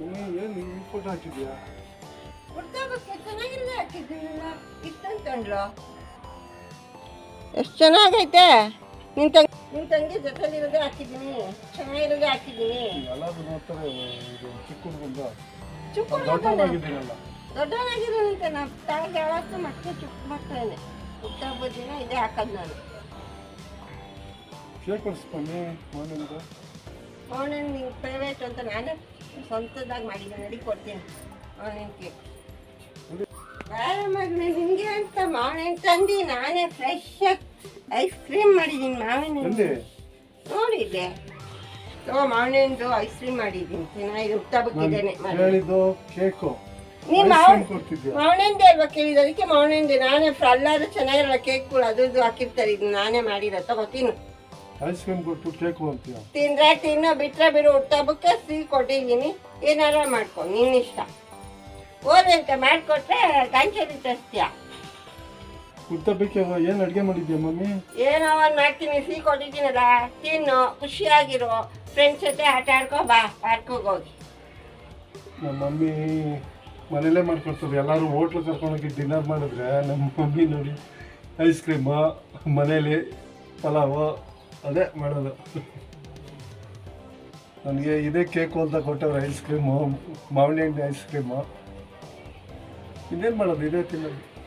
ಏನು ಹಿಂಗೆ ಫೋಟೋ ಹಾಕಿದ್ಯಾ ಎಷ್ಟು ಚೆನ್ನಾಗೈತೆ ನಿನ್ ತಂಗಿ ನಿನ್ ತಂಗಿ ಜೊತೆಲಿರೋದೇ ಹಾಕಿದ್ದೀನಿ ಚೆನ್ನಾಗಿರೋದೇ ಹಾಕಿದ್ದೀನಿ ಎಲ್ಲಾದ್ರು ನೋಡ್ತಾರೆ ಇದು ಚಿಕ್ಕ ಹುಡುಗಂದ ಚಿಕ್ಕ ತಾಯಿಗೆ ಯಾವತ್ತೂ ಮತ್ತೆ ಚಿಕ್ಕ ಹುಟ್ಟಹಬ್ಬದ ದಿನ ಇದೇ ಹಾಕೋದು ನಾನು ಮನೆಯಿಂದ ಅವನೇನು ನಿಂಗೆ ಪ್ರೈವೇಟ್ ಅಂತ ನಾನೇ ಸ್ವಂತದಾಗಿ ಮಾಡಿದ್ದೀನಿ ನಡಿ ಕೊಡ್ತೀನಿ. ಅವನೇನು ಹಿಂಗೆ ಮಗನೇ ಅಂತ ಮಾವಿನ ತಂದು? ನಾನೇ ಫ್ರೆಶ್ ಆಗಿ ಐಸ್ ಕ್ರೀಮ್ ಮಾಡಿದ್ದೀನಿ ಮಾವಿನ ನೋಡಿದ್ದೆ. ಓ ಮಾವಿನದು ಐಸ್ ಕ್ರೀಮ್ ಮಾಡಿದ್ದೀನಿ ಚೆನ್ನಾಗಿ ಕೇಕು. ನೀನು ಮಾವಿನಂದೆ ಅಲ್ವಾ ಕೇಳಿದ ಅದಕ್ಕೆ ಮಾವಿನಂದೆ ನಾನೇ ಅಲ್ಲಾದ್ರೂ ಚೆನ್ನಾಗಿರಲ್ಲ ಕೇಕ್ಗಳು ಅದ್ರದ್ದು ಹಾಕಿರ್ತಾರೆ. ಇದು ನಾನೇ ಮಾಡಿರೋ ತಗೋತೀನಿ ಐಸ್ ಕ್ರೀಮ್ ಕೊಟ್ಟು ಕೇಕು ಅಂತೀಯ? ತಿಂದ್ರೆ ತಿನ್ನೋ ಬಿಟ್ರೆ ಬಿಡು ಹುಟ್ಟಹಬ್ಬಕ್ಕೆ ಸಿಹಿ ಕೊಟ್ಟಿದ್ದೀನಿ. ಏನಾರ ಮಾಡ್ಕೊ ನಿನ್ನ ಇಷ್ಟ. ಓದಿ ಅಂತ ಮಾಡಿಕೊಟ್ರೆ ಗಂಟೆ ತರ್ತೀಯ ಉತ್ತಪ್ಪಕ್ಕೆ ಏನು ಅಡುಗೆ ಮಾಡಿದ್ಯಾ ಮಮ್ಮಿ? ಏನೋ ಒಂದು ಮಾಡ್ತೀನಿ ಸಿಹಿ ಕೊಟ್ಟಿದ್ದೀನಲ್ಲ ತಿನ್ನು ಖುಷಿಯಾಗಿರೋ ಫ್ರೆಂಡ್ಸ್ ಜೊತೆ ಆಟ ಆಡ್ಕೊ ಬಾ ಪಾರ್ಕಿಗೆ ಹೋಗಿ ನಮ್ಮ ಮಮ್ಮಿ ಮನೇಲೇ ಮಾಡ್ಕೊಡ್ತಾರೆ. ಎಲ್ಲರೂ ಹೋಟ್ಲು ಕರ್ಕೊಂಡೋಗಿ ಡಿನ್ನರ್ ಮಾಡಿದ್ರೆ ನಮ್ಮ ಮಮ್ಮಿ ನೋಡಿ ಐಸ್ ಕ್ರೀಮು ಮನೇಲಿ ಪಲಾವು ಅದೇ ಮಾಡೋದು. ನನಗೆ ಇದೇ ಕೇಕು ಅಂತ ಕೊಟ್ಟವ್ರೆ ಐಸ್ ಕ್ರೀಮು ಮಾವಿನ ಹಣ್ಣು ಐಸ್ ಕ್ರೀಮು ಇನ್ನೇನು ಮಾಡೋದು? ಇದೇ ತಿನ್ನೋದು.